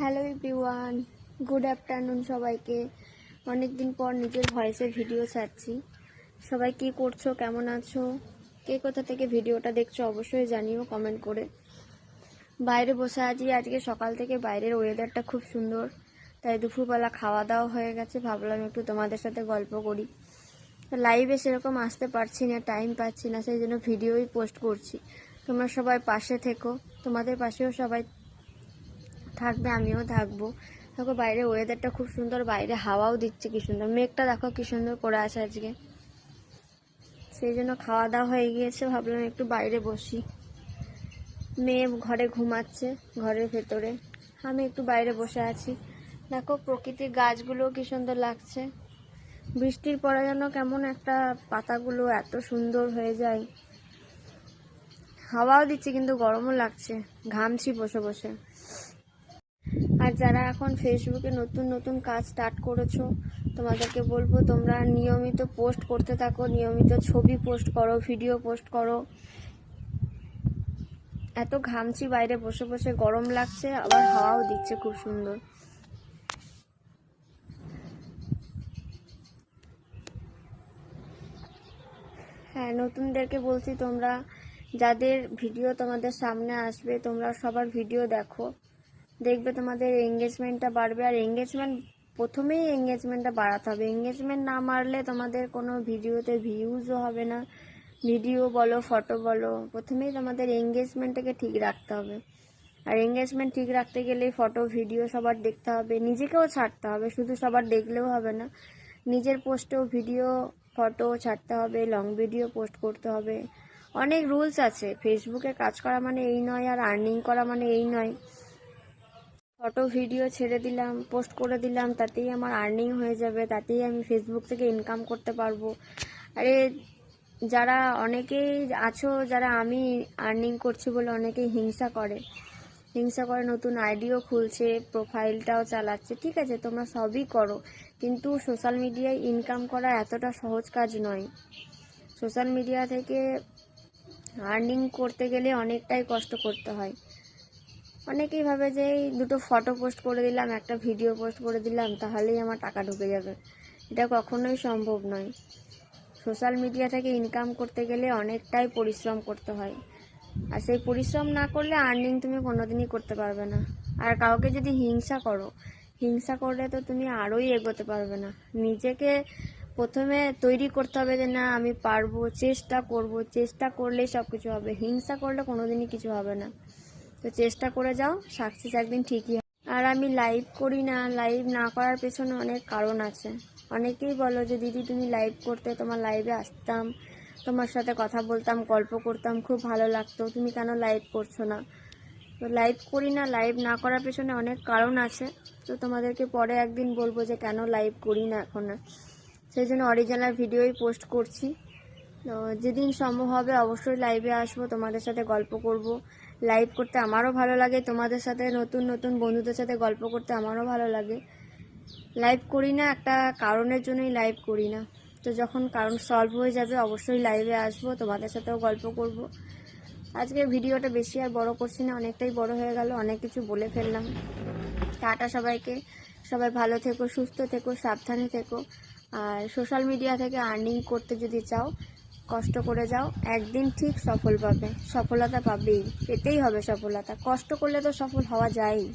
Hello everyone good afternoon সবাইকে। অনেক দিন পর নিজের ভয়েসের ভিডিও ছাড়ছি। সবাই কি করছ? কেমন আছো? কে কোথা থেকে ভিডিওটা দেখছ অবশ্যই জানিও কমেন্ট করে। বাইরে বসে আছি। আজকে সকাল থেকে বাইরের ওয়েদারটা খুব সুন্দর। তাই দুপুরবেলা খাওয়া দাওয়া হয়ে গেছে। ভাবলাম একটু তোমাদের সাথে গল্প করি। লাইভে সেরকম আসতে পারছি না টাইম পাচ্ছি না, সেই জন্য ভিডিওই পোস্ট করছি। তোমরা সবাই পাশে থেকো। তোমাদের পাশেও সবাই থাকবে, আমিও থাকব। দেখো বাইরে ওয়েদারটা খুব সুন্দর, বাইরে হাওয়াও দিচ্ছে, কি সুন্দর। মেঘটা দেখো কি সুন্দর করে আছে আজকে। সেই জন্য খাওয়া দাওয়া হয়ে গিয়েছে, ভাবলাম একটু বাইরে বসি। মেয়ে ঘরে ঘুমাচ্ছে, ঘরের ভেতরে। আমি একটু বাইরে বসে আছি। দেখো প্রকৃতির গাছগুলো কি সুন্দর লাগছে। বৃষ্টির পরে যেন কেমন একটা পাতাগুলো এত সুন্দর হয়ে যায়। হাওয়াও দিচ্ছে, কিন্তু গরমও লাগছে। ঘামছি বসে বসে। আর যারা এখন ফেসবুকে নতুন নতুন কাজ স্টার্ট করেছ, তোমাদেরকে বলব তোমরা নিয়মিত পোস্ট করতে থাকো, নিয়মিত ছবি পোস্ট করো ভিডিও পোস্ট করো। এত ঘামছি বাইরে বসে বসে গরম লাগছে, আবার হাওয়াও দিচ্ছে খুব সুন্দর। হ্যাঁ নতুনদেরকে বলছি তোমরা, যাদের ভিডিও তোমাদের সামনে আসবে, তোমরা সবার ভিডিও দেখো। দেখবে তোমাদের এঙ্গেজমেন্টটা বাড়বে। আর এঙ্গেজমেন্ট প্রথমেই এঙ্গেজমেন্টটা বাড়াতে হবে। এঙ্গেজমেন্ট না মারলে তোমাদের কোনো ভিডিওতে ভিউজও হবে না। ভিডিও বলো ফটো বলো, প্রথমেই তোমাদের এঙ্গেজমেন্টটাকে ঠিক রাখতে হবে। আর এঙ্গেজমেন্ট ঠিক রাখতে গেলে ফটো ভিডিও সবার দেখতে হবে। নিজেকেও ছাড়তে হবে। শুধু সবার দেখলেও হবে না। নিজের পোস্টেও ভিডিও ফটো ছাড়তে হবে। লং ভিডিও পোস্ট করতে হবে। অনেক রুলস আছে। ফেসবুকে কাজ করা মানে এই নয়, আর আর্নিং করা মানে এই নয়। ফটো ভিডিও ছেড়ে দিলাম পোস্ট করে দিলাম, তাতেই আমার আর্নিং হয়ে যাবে, তাতেই আমি ফেসবুক থেকে ইনকাম করতে পারব। আরে, যারা অনেকেই আছো, যারা আমি আর্নিং করছি বলে অনেকেই হিংসা করে। হিংসা করে, নতুন আইডিও খুলছে প্রোফাইলটাও চালাচ্ছে, ঠিক আছে, তোমরা সবই করো। কিন্তু সোশ্যাল মিডিয়ায় ইনকাম করা এতটা সহজ কাজ নয়। সোশ্যাল মিডিয়া থেকে আর্নিং করতে গেলে অনেকটাই কষ্ট করতে হয়। অনেকেই ভাবে যে এই দুটো ফটো পোস্ট করে দিলাম, একটা ভিডিও পোস্ট করে দিলাম, তাহলেই আমার টাকা ঢুকে যাবে। এটা কখনোই সম্ভব নয়। সোশ্যাল মিডিয়া থেকে ইনকাম করতে গেলে অনেকটাই পরিশ্রম করতে হয়। আর সেই পরিশ্রম না করলে আর্নিং তুমি কোনোদিনই করতে পারবে না। আর কাউকে যদি হিংসা করো, হিংসা করলে তো তুমি আরোই এগোতে পারবে না। নিজেকে প্রথমে তৈরি করতে হবে যে, না, আমি পারব, চেষ্টা করব। চেষ্টা করলেই সব কিছু হবে। হিংসা করলে কোনোদিনই কিছু হবে না। তো চেষ্টা করে যাও, সাকসেস একদিন ঠিকই আর আমি লাইভ করি না লাইভ না করার পেছনে অনেক কারণ আছে। অনেকেই বলো যে, দিদি, তুমি লাইভ করতে, তোমার লাইভে আসতাম, তোমার সাথে কথা বলতাম, গল্প করতাম, খুব ভালো লাগতো। তুমি কেন লাইভ করছ না? তো লাইভ করি না লাইভ না করার পেছনে অনেক কারণ আছে। তো তোমাদেরকে পরে একদিন বলব যে, কেন লাইভ করি না এখন? আর সেই জন্য অরিজিনাল ভিডিওই পোস্ট করছি। তো যেদিন সম্ভব হবে, অবশ্যই লাইভে আসব, তোমাদের সাথে গল্প করব। লাইভ করতে আমারও ভালো লাগে, তোমাদের সাথে নতুন নতুন বন্ধুদের সাথে গল্প করতে আমারও ভালো লাগে। লাইভ করি না, একটা কারণের জন্যই লাইভ করি না। তো যখন কারণ সলভ হয়ে যাবে, অবশ্যই লাইভে আসব, তোমাদের সাথেও গল্প করব। আজকে ভিডিওটা বেশি আর বড় করছি না, অনেকটাই বড় হয়ে গেল, অনেক কিছু বলে ফেললাম। টাটা সবাইকে। সবাই ভালো থেকো, সুস্থ থেকো, সাবধানে থেকো। আর সোশ্যাল মিডিয়া থেকে আর্নিং করতে যদি চাও কষ্ট করে যাও, একদিন ঠিক সফল পাবে। সফলতা পাবেই, পেতেই হবে সফলতা। কষ্ট করলে তো সফল হওয়া যায়ই।